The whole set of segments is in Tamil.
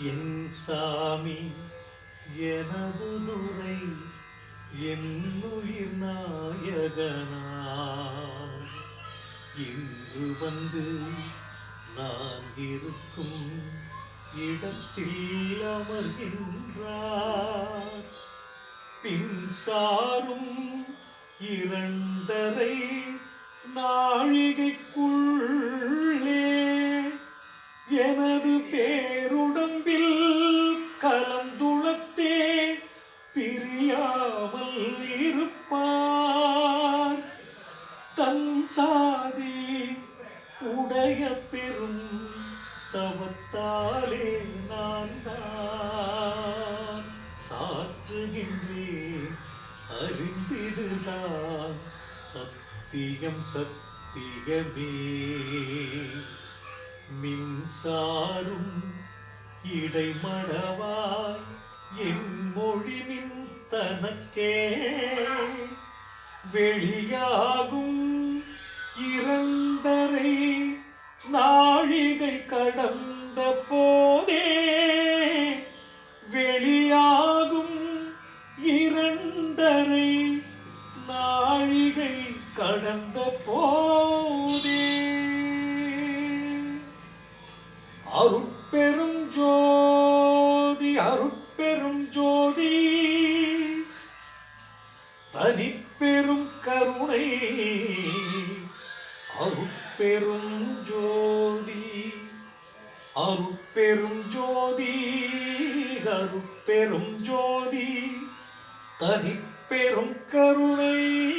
என் சாமி எனது துரை என் உயிர் நாயகனா இங்கு வந்து நான் இருக்கும் இடத்தில் அமர்கின்றார். பின்சாரும் இரண்டரை உடைய பெரும் தவத்தாலே நான் தான் சாற்றுகின்றேன் அறிந்திதுதான் சத்தியம் சத்தியமே. மின்சாரும் இடைமடவாய் என் மொழி நின் தனக்கே. வெளியாகும் அருட்பெரும் ஜோதி அருட்பெரும் ஜோதி. தனிப்பெரும் கருணை அருட்பெரும் ஜோதி. அருட்பெரும் ஜோதி அருட்பெரும் ஜோதி. தனிப்பெரும் கருணை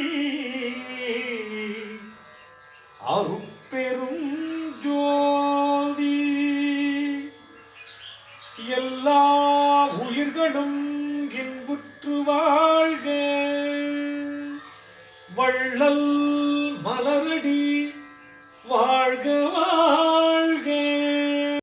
எல்லா உயிர்களும் இன்புற்று வாழ்க. வள்ளல் மலரடி வாழ்க.